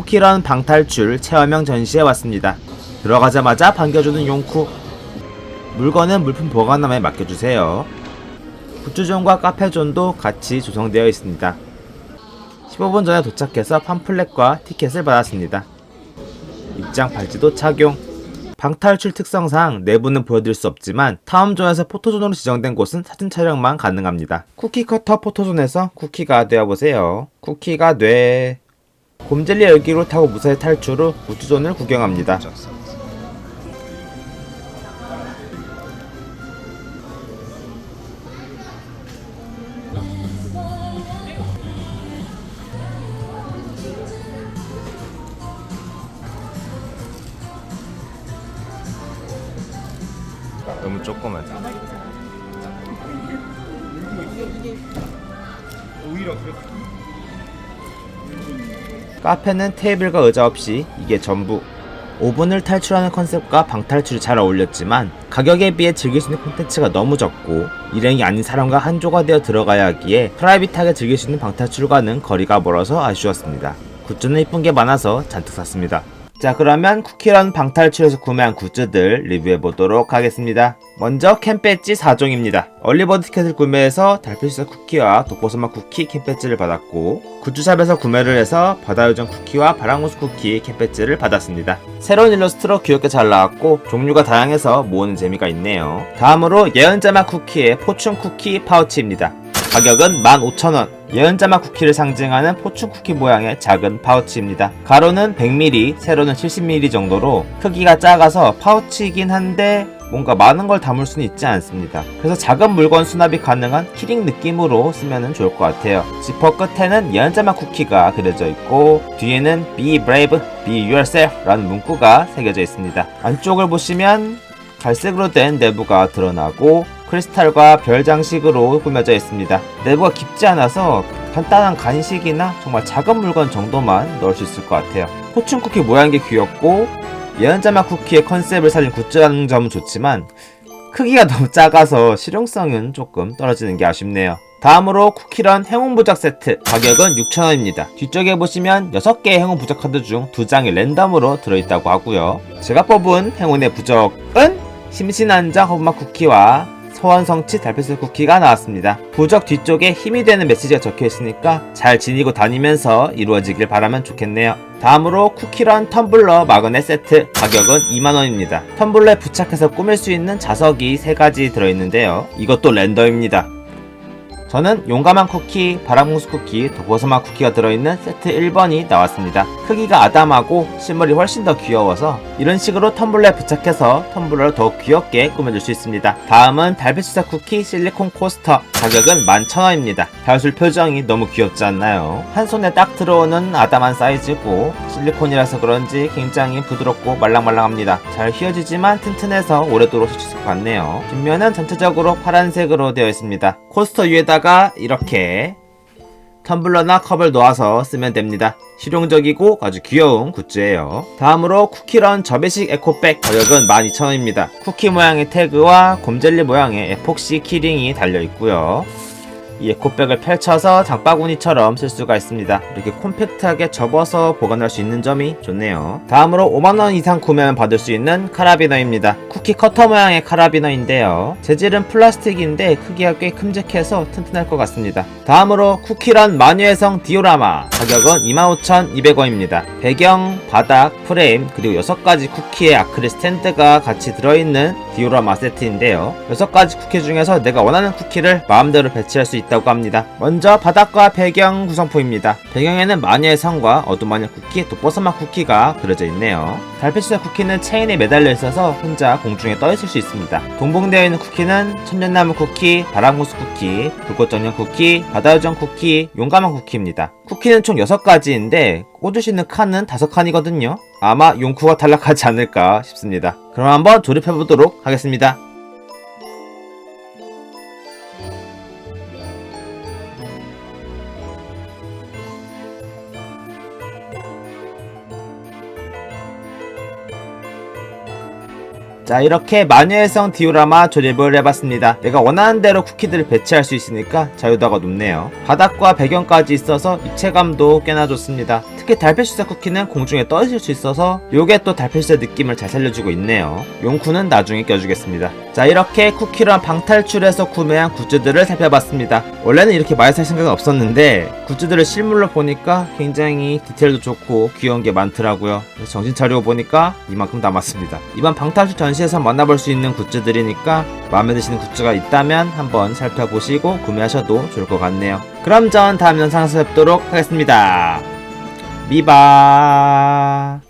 쿠키런 방탈출 체험형 전시에 왔습니다. 들어가자마자 반겨주는 용쿠. 물건은 물품 보관함에 맡겨주세요. 굿즈존과 카페존도 같이 조성되어 있습니다. 15분 전에 도착해서 팜플렛과 티켓을 받았습니다. 입장 발찌도 착용. 방탈출 특성상 내부는 보여드릴 수 없지만 타움존에서 포토존으로 지정된 곳은 사진 촬영만 가능합니다. 쿠키 커터 포토존에서 쿠키가 되어보세요. 쿠키가 돼. 곰젤리 열기로 타고 무사히 탈출 후 우주존을 구경합니다. 너무 조그마죠. 오히려 그렇게 카페는 테이블과 의자 없이 이게 전부 5분을 탈출하는 컨셉과 방탈출이 잘 어울렸지만 가격에 비해 즐길 수 있는 콘텐츠가 너무 적고 일행이 아닌 사람과 한조가 되어 들어가야 하기에 프라이빗하게 즐길 수 있는 방탈출과는 거리가 멀어서 아쉬웠습니다. 굿즈는 이쁜 게 많아서 잔뜩 샀습니다. 자 그러면 쿠키런 방탈출에서 구매한 굿즈들 리뷰해보도록 하겠습니다. 먼저 캠 배지 4종입니다. 얼리버드 티켓을 구매해서 달빛수사 쿠키와 독보소맛 쿠키 캠 배지를 받았고 굿즈샵에서 구매를 해서 바다요정 쿠키와 바람호수 쿠키 캠 배지를 받았습니다. 새로운 일러스트로 귀엽게 잘 나왔고 종류가 다양해서 모으는 재미가 있네요. 다음으로 예언자맛 쿠키의 포춘 쿠키 파우치입니다. 가격은 15,000원. 예언자맛 쿠키를 상징하는 포춘 쿠키 모양의 작은 파우치입니다. 가로는 100ml, 세로는 70ml 정도로 크기가 작아서 파우치이긴 한데 뭔가 많은 걸 담을 수는 있지 않습니다. 그래서 작은 물건 수납이 가능한 키링 느낌으로 쓰면 좋을 것 같아요. 지퍼 끝에는 예언자맛 쿠키가 그려져 있고 뒤에는 Be brave, be yourself 라는 문구가 새겨져 있습니다. 안쪽을 보시면 갈색으로 된 내부가 드러나고 크리스탈과 별 장식으로 꾸며져 있습니다. 내부가 깊지 않아서 간단한 간식이나 정말 작은 물건 정도만 넣을 수 있을 것 같아요. 포춘 쿠키 모양이 귀엽고 예언자맛 쿠키의 컨셉을 살린 굿즈라는 점은 좋지만 크기가 너무 작아서 실용성은 조금 떨어지는 게 아쉽네요. 다음으로 쿠키런 행운 부적 세트 가격은 6,000원입니다. 뒤쪽에 보시면 6개의 행운 부적 카드 중 2장이 랜덤으로 들어있다고 하고요. 제가 뽑은 행운의 부적은 심신안정 허브맛 쿠키와 소원 성취 달빛술 쿠키가 나왔습니다. 부적 뒤쪽에 힘이 되는 메시지가 적혀 있으니까 잘 지니고 다니면서 이루어지길 바라면 좋겠네요. 다음으로 쿠키런 텀블러 마그넷 세트 가격은 2만원입니다. 텀블러에 부착해서 꾸밀 수 있는 자석이 3가지 들어있는데요. 이것도 랜덤입니다. 저는 용감한 쿠키, 바람공수 쿠키, 독버섯맛 쿠키가 들어있는 세트 1번이 나왔습니다. 크기가 아담하고 실물이 훨씬 더 귀여워서 이런 식으로 텀블러에 부착해서 텀블러를 더욱 귀엽게 꾸며줄 수 있습니다. 다음은 달빛 수사 쿠키 실리콘 코스터 가격은 11,000원입니다. 달술 표정이 너무 귀엽지 않나요? 한 손에 딱 들어오는 아담한 사이즈고 실리콘이라서 그런지 굉장히 부드럽고 말랑말랑합니다. 잘 휘어지지만 튼튼해서 오래도록 있을 것 같네요. 뒷면은 전체적으로 파란색으로 되어 있습니다. 코스터 위에다가 이렇게 텀블러나 컵을 놓아서 쓰면 됩니다. 실용적이고 아주 귀여운 굿즈예요. 다음으로 쿠키런 접이식 에코백 가격은 12,000원입니다. 쿠키 모양의 태그와 곰젤리 모양의 에폭시 키링이 달려 있고요. 이 에코백을 펼쳐서 장바구니처럼 쓸 수가 있습니다. 이렇게 콤팩트하게 접어서 보관할 수 있는 점이 좋네요. 다음으로 5만원 이상 구매하면 받을 수 있는 카라비너입니다. 쿠키 커터 모양의 카라비너인데요. 재질은 플라스틱인데 크기가 꽤 큼직해서 튼튼할 것 같습니다. 다음으로 쿠키런 마녀의 디오라마 가격은 25,200원입니다. 배경, 바닥, 프레임 그리고 6가지 쿠키의 아크릴 스탠드가 같이 들어있는 디오라마 세트인데요. 6가지 쿠키 중에서 내가 원하는 쿠키를 마음대로 배치할 수 있다 고 합니다. 먼저 바닥과 배경 구성품입니다. 배경에는 마녀의 성과 어두마녀 쿠키, 독버섯맛 쿠키가 그려져 있네요. 달빛수자 쿠키는 체인에 매달려 있어서 혼자 공중에 떠 있을 수 있습니다. 동봉되어 있는 쿠키는 천년나무 쿠키, 바람구스 쿠키, 불꽃정령 쿠키, 바다요정 쿠키, 용감한 쿠키입니다. 쿠키는 총 6가지인데 꽂으시는 칸은 5칸이거든요. 아마 용쿠가 탈락하지 않을까 싶습니다. 그럼 한번 조립해 보도록 하겠습니다. 자 이렇게 마녀의 성 디오라마 조립을 해봤습니다 내가 원하는 대로 쿠키들을 배치할 수 있으니까 자유도가 높네요 바닥과 배경까지 있어서 입체감도 꽤나 좋습니다 특히 달팽이수자 쿠키는 공중에 떨어질 수 있어서 요게 또 달팽이수자 느낌을 잘 살려주고 있네요. 용쿠는 나중에 껴주겠습니다. 자 이렇게 쿠키랑 방탈출해서 구매한 굿즈들을 살펴봤습니다. 원래는 이렇게 많이 살 생각은 없었는데 굿즈들을 실물로 보니까 굉장히 디테일도 좋고 귀여운 게 많더라고요. 정신 차리고 보니까 이만큼 남았습니다. 이번 방탈출 전시 에서 만나볼 수 있는 굿즈들이니까 마음에 드시는 굿즈가 있다면 한번 살펴보시고 구매하셔도 좋을 것 같네요. 그럼 전 다음 영상에서 뵙도록 하겠습니다. 미바